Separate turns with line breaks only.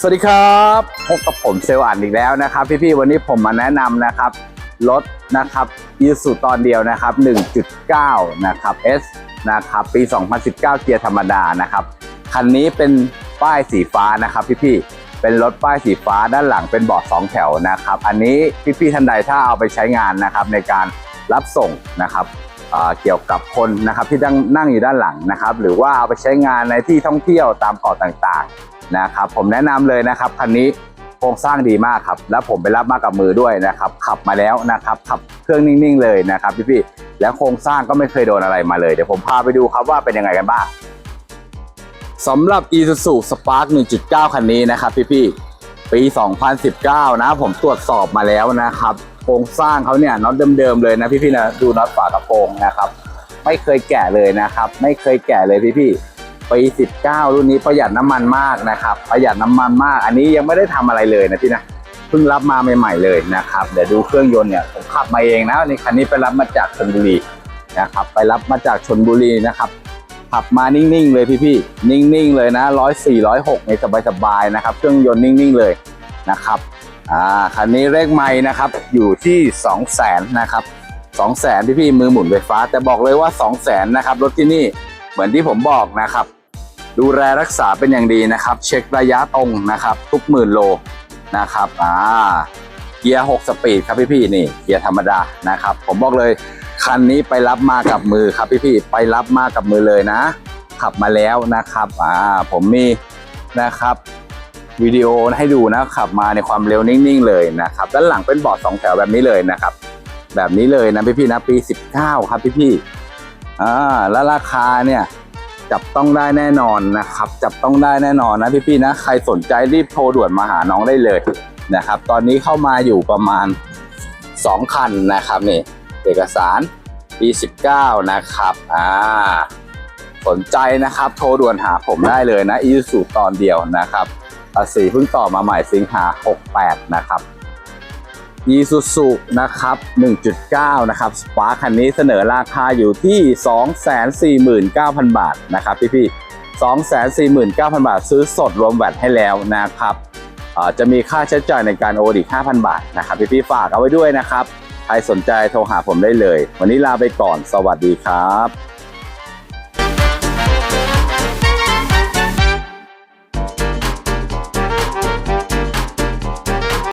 สวัสดีครับพบกับผมเซลล์อ่านอีกแล้วนะครับ พี่ๆวันนี้ผมมาแนะนำนะครับรถนะครับยูสุตอนเดียวนะครับ 1.9 นะครับ S นะครับปี 2019 เกียร์ธรรมดานะครับคันนี้เป็นป้ายสีฟ้านะครับ พี่ๆเป็นรถป้ายสีฟ้าด้านหลังเป็นเบาะสองแถวนะครับ อันนี้พี่ๆท่านใดถ้าเอาไปใช้งานนะครับในการรับส่งนะครับเกี่ยวกับคนนะครับที่นั่งนั่งอยู่ด้านหลังนะครับ หรือว่าเอาไปใช้งานในที่ท่องเที่ยวตามเกาะต่างๆ นะครับ ผมแนะนำเลยนะครับคันนี้โครงสร้างดีมากครับ แล้วผมไปรับมากับมือด้วยนะครับ ขับมาแล้วนะครับขับเครื่องนิ่งๆเลยนะครับพี่ๆแล้วโครงสร้างก็ไม่เคยโดนอะไรมาเลยเดี๋ยวผมพาไปดูครับว่าเป็นยังไงกันบ้างสำหรับ Isuzu Spark 1.9 คันนี้นะครับพี่ๆปี 2019 นะผมตรวจสอบมาแล้วนะครับโครงสร้างเขาเนี่ยน็อตเดิมๆเลยนะพี่ๆนะดูน็อตฝากระโปรงนะครับ ไม่เคยแกะเลยนะครับ ไม่เคยแกะเลยพี่ๆ ปี19 รุ่นนี้ประหยัดน้ำมันมากนะครับ ประหยัดน้ำมันมาก อันนี้ยังไม่ได้ทำอะไรเลยนะพี่นะเพิ่งรับมาใหม่ๆเลยนะครับเดี๋ยวดูเครื่องยนต์เนี่ยผมขับมาเองนะในคันนี้ไปรับมาจากชนบุรีนะครับไปรับมาจากชนบุรีนะครับขับมานิ่งๆเลยพี่ๆนิ่งๆเลยนะร้อยสี่ร้อยหกในสบายๆนะครับ เครื่องยนต์นิ่งๆเลยนะครับอ่าคันนี้เลขไม่นะครับอยู่ที่2 0 0แสนนะครับ2 0 0แสนพี่ๆมือหมุนไฟฟ้า แต่บอกเลยว่า2 0 0แสนนะครับรถที่นี่เหมือนที่ผมบอกนะครับ ดูแลรักษาเป็นอย่างดีนะครับ เช็คระยะตรงนะครับ ทุกหมื่นโลนะครับอ่าเกียร์6สปีดครับพี่ๆนี่เกียร์ธรรมดานะครับ ผมบอกเลยคันนี้ไปรับมากับมือครับพี่ๆไปรับมากับมือเลยนะ ขับมาแล้วนะครับอ่าผมมีนะครับวิดีโอให้ดูนะขับมาในความเร็วนิ่งๆเลยนะครับด้านหลังเป็นเบาะสองแถวแบบนี้เลยนะครับ แบบนี้เลยนะพี่ๆนะปี 19 ครับพี่ๆอ่าแล้วราคาเนี่ย จับต้องได้แน่นอนนะครับ จับต้องได้แน่นอนนะพี่ๆนะ ใครสนใจรีบโทรด่วนมาหาน้องได้เลยนะครับ ตอนนี้เข้ามาอยู่ประมาณ 2 คันนะครับนี่เอกสารปี19นะครับอ่าสนใจนะครับ โทรด่วนหาผมได้เลยนะอีสูตอนเดียวนะครับภาษีเพิ่งต่อมาใหม่สิงหา68นะครับ อีซูซูนะครับ 1.9 นะครับสปาร์คันนี้เสนอราคาอยู่ที่ 249,000 บาทนะครับพี่พี่249,000 บาท ซื้อสดรวมแวตให้แล้วนะครับจะมีค่าใช้จ่ายในการโอนอีก 5,000 บาทนะครับพี่พี่ฝากเอาไว้ด้วยนะครับ ใครสนใจโทรหาผมได้เลย วันนี้ลาไปก่อนสวัสดีครับ